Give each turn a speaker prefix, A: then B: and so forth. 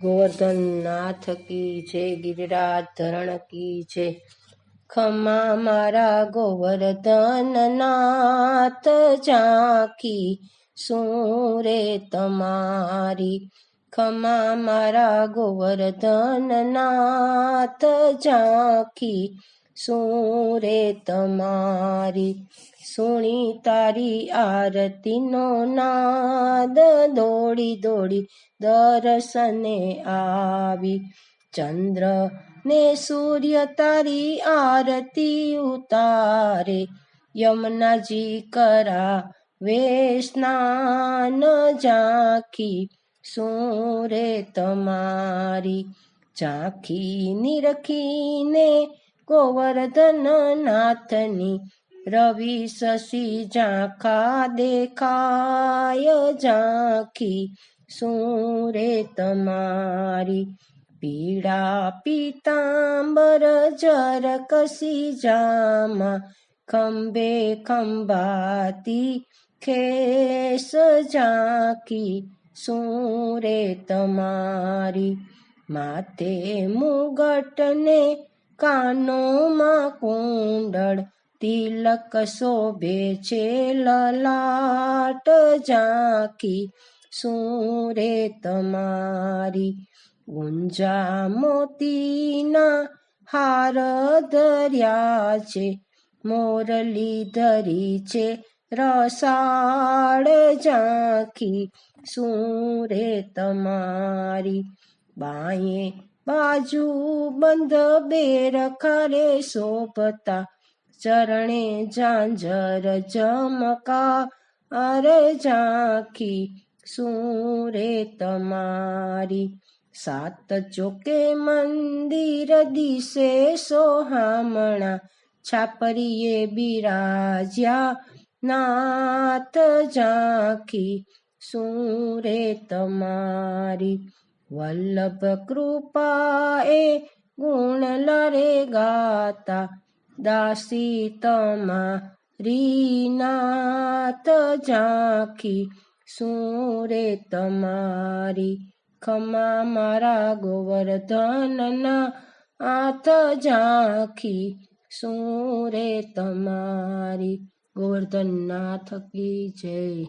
A: ગોવર્ધન નાથ કી છે ગિરિરાજ ધરણ કી છે ખમા મારા ગોવર્ધન નાથ ઝાંખી સુરે તમારી? ખમા મારા ગોવર્ધન નાથ ઝાંખી શું રે તમારી સુણી તારી આરતીનો નાદ દોડી દોડી દર્શને આવી. ચંદ્ર ને સૂર્ય તારી આરતી ઉતારે યમુનાજી કરા વે સ્નાન ઝાંખી. શું રે તમારી ઝાંખી નિરખીને ગોવર્ધન નાથની રવિ શશી ઝાંખા દેખાય ઝાંખી શું રે તમારી પીડા પીતાંબર જર કસી જામા ખંભે ખંભાતી ખેસ ઝાંખી શું રે તમારી માથે મુગટને કાનોમાં કુંડળ તિલક શોભે છે, લલાટ ઝાંખી. શું રે તમારી ગુંજા મોતીના હાર ધર્યા છે? મોરલી ધરી છે રસાળ ઝાંખી. શું રે તમારી બાએ બાજુ બંધ બેર ખરે શોભતા ચરણે ઝાંઝર જમકા અરે ઝાંખી શું રે તમારી? સાત ચોકે મંદિર દિશે સોહામણા, છાપરીએ બિરાજ્યા નાથ ઝાંખી, શું રે તમારી? વલ્લભ કૃપાએ ગુણ લરે ગાતા, દાસી તમારી નાથ ઝાંખી, શું રે તમારી ખમા મારા ગોવર્ધનના આથ ઝાંખી, શું રે તમારી ગોવર્ધન નાથ કી જય.